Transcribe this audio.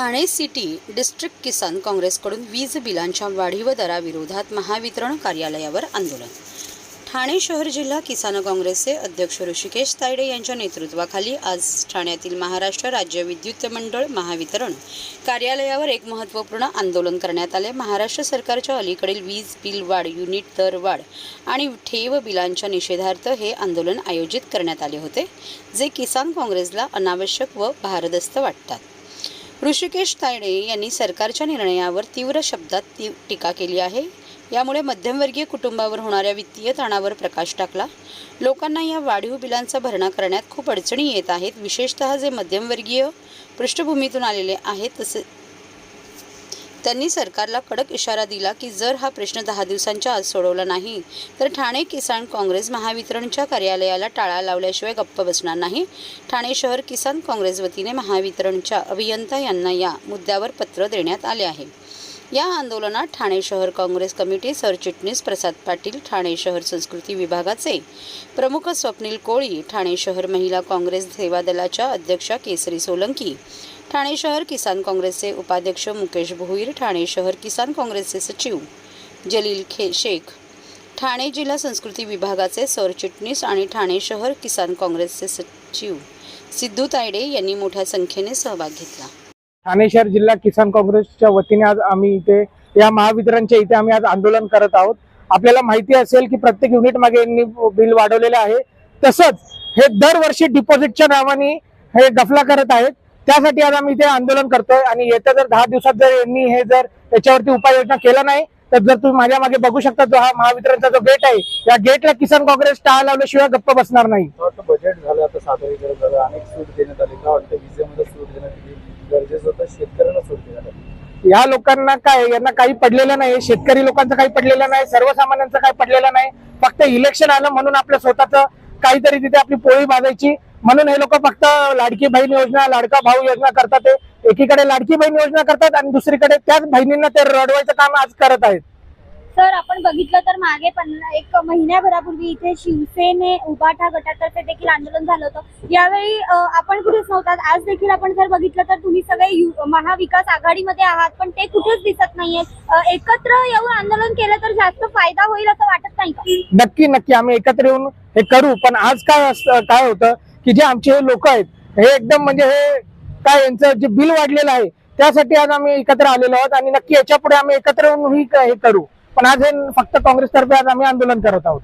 Thane city district किसान काँग्रेसकडून वीज बिलांच्या वाढीव दराविरोधात महावितरण कार्यालयावर आंदोलन. ठाणे शहर जिल्हा किसान काँग्रेसचे अध्यक्ष ऋषिकेश तायडे यांच्या नेतृत्वाखाली आज ठाण्यातील महाराष्ट्र राज्य विद्युत मंडळ महावितरण कार्यालयावर एक महत्त्वपूर्ण आंदोलन करण्यात आले. महाराष्ट्र सरकारच्या अलीकडील वीज बिल वाढ युनिट दर वाढ आणि ठेव बिलांच्या निषेधार्थ हे आंदोलन आयोजित करण्यात आले होते जे किसान काँग्रेसला अनावश्यक व भारदस्त वाटतात. ऋषिकेश तायडे यांनी सरकारच्या निर्णयावर तीव्र शब्दात ती टीका केली आहे. यामुळे मध्यमवर्गीय कुटुंबावर होणाऱ्या वित्तीय ताणावर प्रकाश टाकला. लोकांना या वाढीव बिलांचा भरणा करण्यात खूप अडचणी येत आहेत. विशेषतः जे मध्यमवर्गीय पृष्ठभूमीतून आलेले आहेत तसे त्यांनी सरकारला कडक इशारा दिला की जर हा प्रश्न दहा दिवसांच्या आज सोडवला नाही तर ठाणे किसान काँग्रेस महावितरणच्या कार्यालयाला टाळा लावल्याशिवाय गप्प बसणार नाही. ठाणे शहर किसान काँग्रेस वतीने महावितरणच्या अभियंता यांना या मुद्द्यावर पत्र देण्यात आले आहे. या आंदोलनात ठाणे शहर काँग्रेस कमिटी सरचिटणीस प्रसाद पाटील ठाणे शहर संस्कृती विभागाचे प्रमुख स्वप्नील कोळी ठाणे शहर महिला काँग्रेस सेवा दलाच्या अध्यक्षा केसरी सोलंकी ठाणे शहर किसान काँग्रेसचे उपाध्यक्ष मुकेश भोईर ठाणे शहर किसान काँग्रेसचे सचिव जलील खे शेख ठाणे जिल्हा संस्कृती विभागाचे सरचिटणीस आणि ठाणे शहर किसान काँग्रेसचे सचिव सिद्धू तायडे यांनी मोठ्या संख्येने सहभाग घेतला. ठाणे शहर जिल्हा किसान काँग्रेसच्या वतीने आज आम्ही इथे या महावितरणच्या इथे आम्ही आज आंदोलन करत आहोत. आपल्याला माहिती असेल की प्रत्येक युनिट मागे यांनी बिल वाढवलेले आहे. तसंच हे दरवर्षी डिपॉझिटच्या नावाने हे गफला करत आहेत. त्यासाठी आज आम्ही इथे आंदोलन करतोय आणि येत्या जर दहा दिवसात जर यांनी हे जर त्याच्यावरती उपाययोजना केला नाही तर जर तुम्ही माझ्या मागे बघू शकता जो हा महावितरणचा जो गेट आहे या गेटला किसान काँग्रेस टाळ लावल्याशिवाय गप्प बसणार नाही. बजेट झालं आता सादरीकरण झालं अनेक सूट देण्यात आली. का वाटतं विजेमध्ये सूट देण्यात गरजेचं होतं शेतकऱ्यांना सूट देण्यात आली. या लोकांना काय यांना काही पडलेलं नाही शेतकरी लोकांचं काही पडलेलं नाही सर्वसामान्यांचं काही पडलेलं नाही. फक्त इलेक्शन आलं म्हणून आपल्या स्वतःच काहीतरी तिथे आपली पोळी भाजायची म्हणून हे लोक फक्त लाडकी बहीण योजना लाडका भाऊ योजना करतात ते. एकीकडे लाडकी बहीण योजना करतात आणि दुसरीकडे त्याच बहिणींना ते रडवायचं काम आज करत आहेत. सर आपण बघितलं तर मागे पन्ना एक महिन्याभरापूर्वी इथे शिवसेने उभाठा गटातर्फे देखील आंदोलन झालं होतं. यावेळी आपण कुठेच नव्हतात. आज देखील आपण जर बघितलं तर तुम्ही सगळे महाविकास आघाडीमध्ये आहात पण ते कुठेच दिसत नाहीयेत. अ, एकत्र येऊन आंदोलन केलं तर जास्त फायदा होईल असं वाटत नाही का? नक्की नक्की. आम्ही एकत्र येऊन हे करू पण आज काय काय होतं? की जे आमचे लोक आहेत हे एकदम म्हणजे हे काय यांचं जे बिल वाढलेलं आहे त्यासाठी आज आम्ही एकत्र आलेलो आहोत आणि नक्की याच्यापुढे आम्ही एकत्र येऊन ही हे करू. पण आज हे फक्त काँग्रेसतर्फे आज आम्ही आंदोलन करत आहोत.